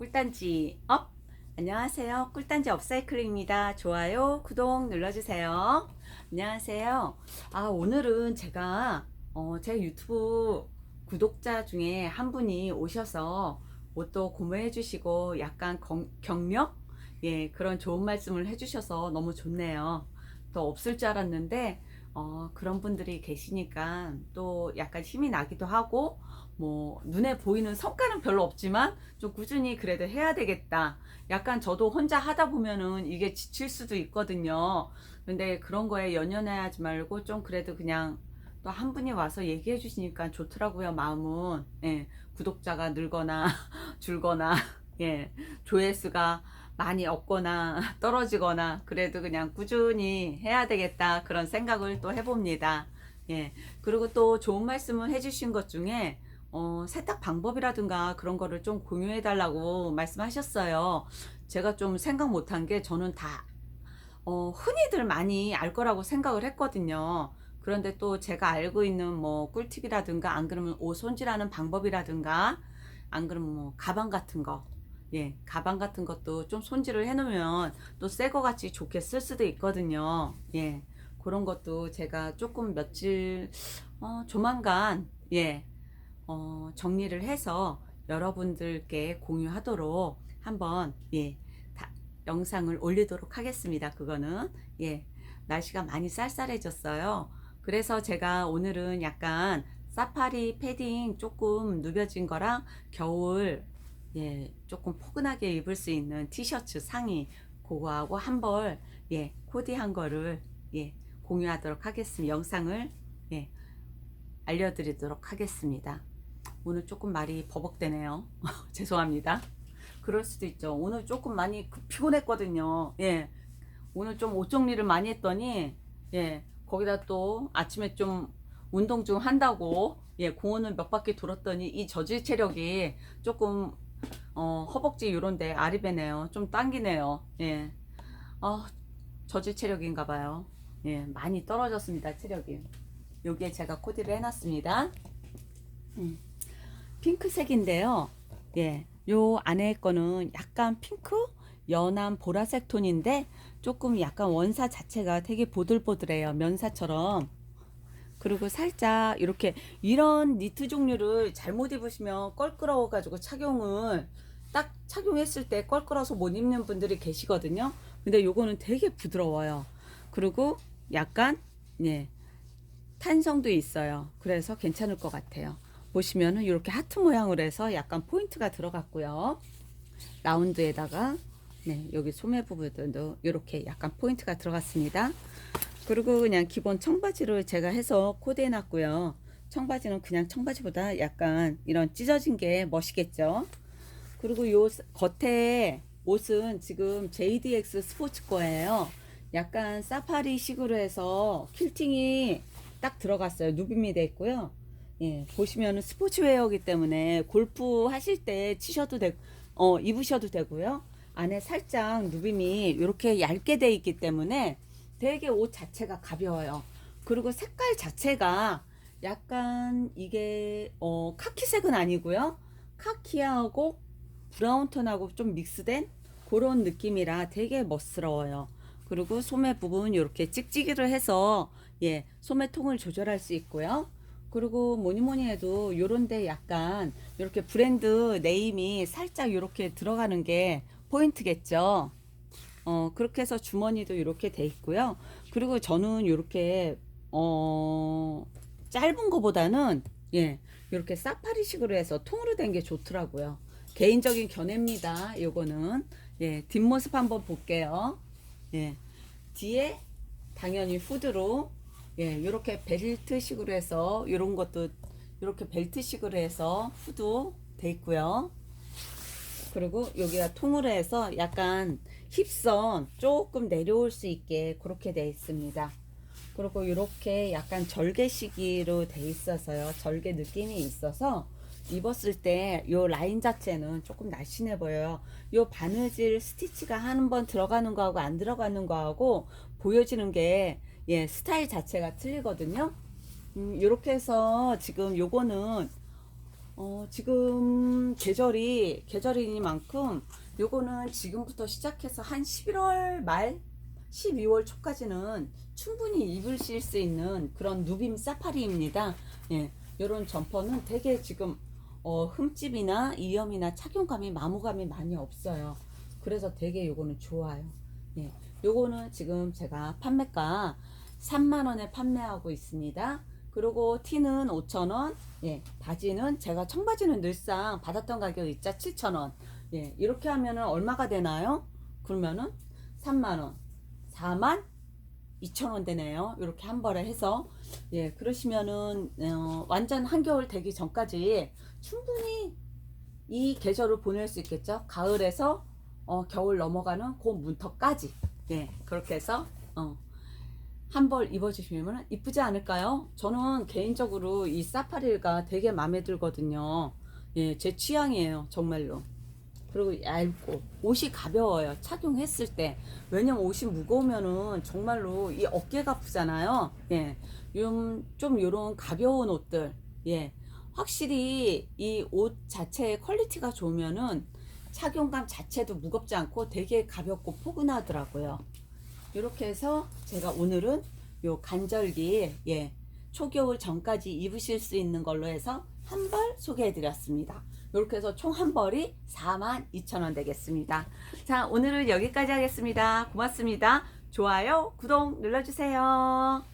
꿀단지 업! 안녕하세요. 꿀단지 업사이클입니다. 좋아요, 구독 눌러주세요. 안녕하세요. 아, 오늘은 제가, 어, 제 유튜브 구독자 중에 한 분이 오셔서 옷도 구매해 주시고 약간 경, 격려? 예, 그런 좋은 말씀을 해주셔서 너무 좋네요. 또 없을 줄 알았는데, 어, 그런 분들이 계시니까 또 약간 힘이 나기도 하고, 뭐, 눈에 보이는 성과는 별로 없지만, 좀 꾸준히 그래도 해야 되겠다. 약간 저도 혼자 하다 보면은 이게 지칠 수도 있거든요. 근데 그런 거에 연연해하지 말고 좀 그래도 그냥 또 한 분이 와서 얘기해 주시니까 좋더라고요, 마음은. 예, 구독자가 늘거나 줄거나, 예, 조회수가 많이 없거나 떨어지거나 그래도 그냥 꾸준히 해야 되겠다 그런 생각을 또 해봅니다. 예. 그리고 또 좋은 말씀을 해주신 것 중에 어, 세탁 방법이라든가 그런 거를 좀 공유해 달라고 말씀하셨어요. 제가 좀 생각 못한 게 저는 다 어, 흔히들 많이 알 거라고 생각을 했거든요. 그런데 또 제가 알고 있는 뭐 꿀팁이라든가 안 그러면 옷 손질하는 방법이라든가 안 그러면 뭐 가방 같은 거 예, 가방 같은 것도 좀 손질을 해놓으면 또 새 거 같이 좋게 쓸 수도 있거든요. 예, 그런 것도 제가 조금 며칠, 어, 조만간, 예, 어, 정리를 해서 여러분들께 공유하도록 한번, 예, 다, 영상을 올리도록 하겠습니다. 그거는, 예, 날씨가 많이 쌀쌀해졌어요. 그래서 제가 오늘은 약간 사파리 패딩 조금 누벼진 거랑 겨울 예, 조금 포근하게 입을 수 있는 티셔츠 상의 그거하고 한 벌 예, 코디한 거를 예, 공유하도록 하겠습니다. 영상을 예, 알려드리도록 하겠습니다. 오늘 조금 말이 버벅대네요. 죄송합니다. 그럴 수도 있죠. 오늘 조금 많이 그- 피곤했거든요. 예, 오늘 좀 옷 정리를 많이 했더니 예, 거기다 또 아침에 좀 운동 좀 한다고 예, 공원을 몇 바퀴 돌았더니 이 저질 체력이 조금 어, 허벅지 요런데 아리배네요. 좀 당기네요. 예. 어, 저질 체력인가 봐요. 예, 많이 떨어졌습니다. 체력이. 여기에 제가 코디를 해놨습니다. 음, 핑크색인데요. 예, 요 안에 거는 약간 핑크, 연한 보라색 톤인데 조금 약간 원사 자체가 되게 보들보들해요. 면사처럼. 그리고 살짝 이렇게 이런 니트 종류를 잘못 입으시면 껄끄러워 가지고 착용을 딱 착용했을 때 껄끄러워서 못 입는 분들이 계시거든요. 근데 요거는 되게 부드러워요. 그리고 약간 예. 탄성도 있어요. 그래서 괜찮을 것 같아요. 보시면은 이렇게 하트 모양으로 해서 약간 포인트가 들어갔고요. 라운드에다가 네, 여기 소매 부분도 이렇게 약간 포인트가 들어갔습니다. 그리고 그냥 기본 청바지를 제가 해서 코디해 놨고요. 청바지는 그냥 청바지보다 약간 이런 찢어진 게 멋있겠죠. 그리고 요 스- 겉에 옷은 지금 JDX 스포츠 거예요. 약간 사파리 식으로 해서 킬팅이 딱 들어갔어요. 누빔이 돼 있고요. 예, 보시면은 스포츠웨어이기 때문에 골프 하실 때 치셔도 되, 어, 입으셔도 되고요. 안에 살짝 누빔이 이렇게 얇게 돼 있기 때문에 되게 옷 자체가 가벼워요. 그리고 색깔 자체가 약간 이게 어, 카키색은 아니고요. 카키하고 브라운 톤하고 좀 믹스된 그런 느낌이라 되게 멋스러워요. 그리고 소매 부분 이렇게 찍찍이를 해서 예, 소매통을 조절할 수 있고요. 그리고 뭐니 뭐니 해도 요런데 약간 이렇게 브랜드 네임이 살짝 이렇게 들어가는 게 포인트겠죠. 어, 그렇게 해서 주머니도 이렇게 돼 있고요. 그리고 저는 이렇게 어, 짧은 거보다는 예, 이렇게 사파리식으로 해서 통으로 된 게 좋더라고요. 개인적인 견해입니다. 요거는 예, 뒷모습 한번 볼게요. 예, 뒤에 당연히 후드로 예, 이렇게 벨트식으로 해서 이런 것도 이렇게 벨트식으로 해서 후드 돼 있고요. 그리고 여기가 통으로 해서 약간 힙선 조금 내려올 수 있게 그렇게 돼 있습니다. 그리고 이렇게 약간 절개식으로 돼 있어서요. 절개 느낌이 있어서 입었을 때요 라인 자체는 조금 날씬해 보여요. 요 바느질 스티치가 한 번 들어가는 거하고 안 들어가는 거하고 보여지는 게 예, 스타일 자체가 틀리거든요. 음, 요렇게 해서 지금 요거는 어, 지금 계절이 계절이니만큼 요거는 지금부터 시작해서 한 11월 말 12월 초까지는 충분히 입으실 수 있는 그런 누빔 사파리입니다. 예. 요런 점퍼는 되게 지금 어, 흠집이나 이염이나 착용감이 마모감이 많이 없어요. 그래서 되게 요거는 좋아요. 예. 요거는 지금 제가 판매가 3만 원에 판매하고 있습니다. 그리고 티는 5천 원, 예, 바지는 제가 청바지는 늘상 받았던 가격 있자 7천 원. 예, 이렇게 하면은 얼마가 되나요? 그러면은 3만 원, 4만 2천 원 되네요. 이렇게 한 벌에 해서 예, 그러시면은 어, 완전 한겨울 되기 전까지 충분히 이 계절을 보낼 수 있겠죠. 가을에서 어, 겨울 넘어가는 그 문턱까지 예, 그렇게 해서 어, 한 벌 입어주시면 이쁘지 않을까요? 저는 개인적으로 이 사파리가 되게 마음에 들거든요. 예, 제 취향이에요, 정말로. 그리고 얇고 옷이 가벼워요. 착용했을 때. 왜냐면 옷이 무거우면은 정말로 이 어깨가 아프잖아요. 예. 좀, 좀 요런 가벼운 옷들. 예. 확실히 이 옷 자체의 퀄리티가 좋으면은 착용감 자체도 무겁지 않고 되게 가볍고 포근하더라고요. 이렇게 해서 제가 오늘은 요 간절기 예 초겨울 전까지 입으실 수 있는 걸로 해서 한 벌 소개해 드렸습니다. 이렇게 해서 총 한 벌이 42,000원 되겠습니다. 자, 오늘은 여기까지 하겠습니다. 고맙습니다. 좋아요, 구독 눌러주세요.